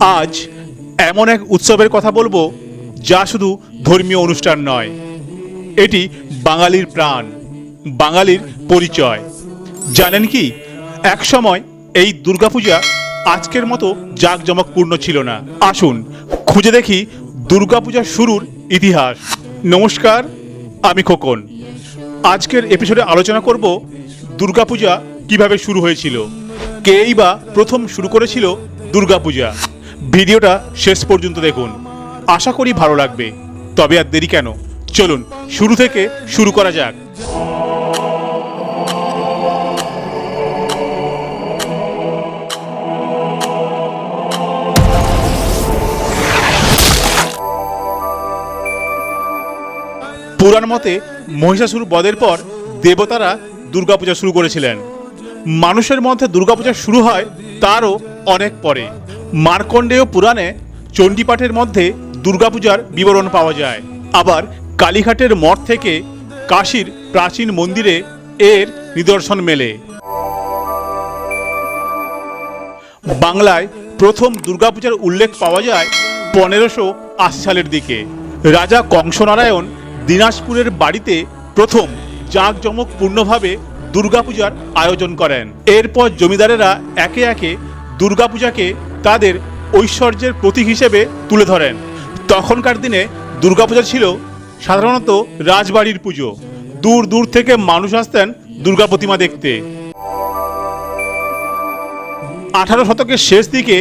আজ এমন এক উৎসবের কথা বলব যা শুধু ধর্মীয় অনুষ্ঠান নয়। এটি বাঙালির প্রাণ, বাঙালির পরিচয়। জানেন কি, এক সময় এই দুর্গাপূজা আজকের মতো জাঁকজমকপূর্ণ ছিল না। আসুন, খুঁজে দেখি দুর্গাপূজা শুরুর ইতিহাস। নমস্কার, আমি খোকন। আজকের এপিসোডে আলোচনা করব দুর্গাপূজা কীভাবে শুরু হয়েছিল, কেই বা প্রথম শুরু করেছিল দুর্গাপূজা। ভিডিওটা শেষ পর্যন্ত দেখুন। আশা করি ভালো লাগবে। তবে আর দেরি কেন? চলুন, শুরু থেকে শুরু করা যাক। পুরাণ মতে মহিষাসুর বধের পর দেবতারা দুর্গাপূজা শুরু করেছিলেন। মানুষের মধ্যে দুর্গাপূজা শুরু হয় তারও অনেক পরে। মার্কণ্ডেয় পুরাণে চণ্ডীপাঠের মধ্যে দুর্গাপূজার বিবরণ পাওয়া যায়। আবার কালীঘাটের মঠ থেকে কাশীর প্রাচীন মন্দিরে এর নিদর্শন মেলে। বাংলায় প্রথম দুর্গাপূজার উল্লেখ পাওয়া যায় পনেরোশো আশি সালের দিকে। রাজা কংসনারায়ণ দিনাজপুরের বাড়িতে প্রথম জাঁকজমকপূর্ণভাবে দুর্গাপূজার আয়োজন করেন। এরপর জমিদারেরা একে একে দুর্গাপূজাকে তাদের ঐশ্বর্যের প্রতীক হিসেবে তুলে ধরেন। তখনকার দিনে দুর্গাপূজা ছিল সাধারণত রাজবাড়ির পুজো। দূর দূর থেকে মানুষ আসতেন দুর্গা প্রতিমা দেখতে। আঠারো শতকের শেষ দিকে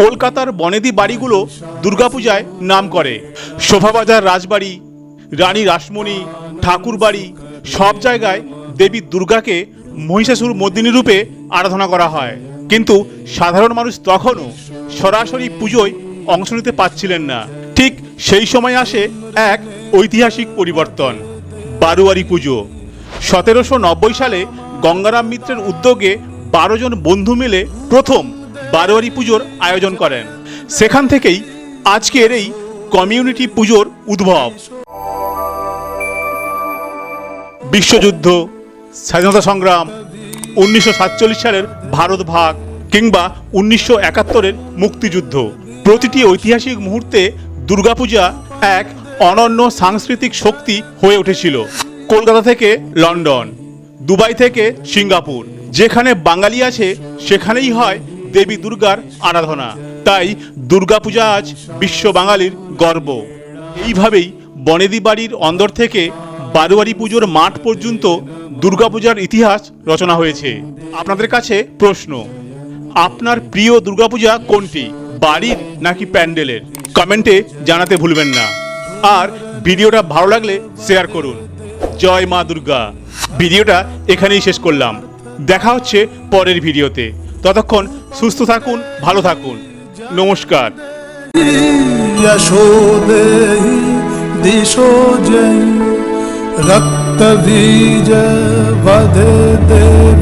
কলকাতার বনেদি বাড়িগুলো দুর্গাপূজায় নাম করে। শোভাবাজার রাজবাড়ি, রানী রাসমণি ঠাকুর বাড়ি সব জায়গায় দেবী দুর্গাকে মহিষাসুর মর্দিনী রূপে আরাধনা করা হয়। কিন্তু সাধারণ মানুষ তখনও সরাসরি পুজোয় অংশ নিতে পারছিলেন না। ঠিক সেই সময় আসে এক ঐতিহাসিক পরিবর্তন, বারোয়ারি পুজো। সতেরোশো নব্বই সালে গঙ্গারাম মিত্রের উদ্যোগে বারো জন বন্ধু মিলে প্রথম বারোয়ারি পুজোর আয়োজন করেন। সেখান থেকেই আজকের এই কমিউনিটি পুজোর উদ্ভব। বিশ্বযুদ্ধ স্বাধীনতা সংগ্রাম উনিশশো সাতচল্লিশ সালের ভারত ভাগ কিংবা উনিশশো একাত্তরের মুক্তিযুদ্ধ। প্রতিটি ঐতিহাসিক মুহূর্তে দুর্গাপূজা এক অনন্য সাংস্কৃতিক শক্তি হয়ে উঠেছিল। কলকাতা থেকে লন্ডন, দুবাই থেকে সিঙ্গাপুর, যেখানে বাঙালি আছে সেখানেই হয় দেবী দুর্গার আরাধনা। তাই দুর্গাপূজা আজ বিশ্ব বাঙালির গর্ব। এইভাবেই বনেদি বাড়ির অন্দর থেকে বারোয়ারি পুজোর মাঠ পর্যন্ত দুর্গাপূজার ইতিহাস রচনা হয়েছে। আপনাদের কাছে প্রশ্ন, আপনার প্রিয় দুর্গাপূজা কোনটি? বাড়ির নাকি প্যান্ডেলের? কমেন্টে জানাতে ভুলবেন না। আর ভিডিওটা ভালো লাগলে শেয়ার করুন। জয় মা দুর্গা। ভিডিওটা এখানেই শেষ করলাম। দেখা হচ্ছে পরের ভিডিওতে। ততক্ষণ সুস্থ থাকুন, ভালো থাকুন। নমস্কার। দিশো रक्तबीज वध देवी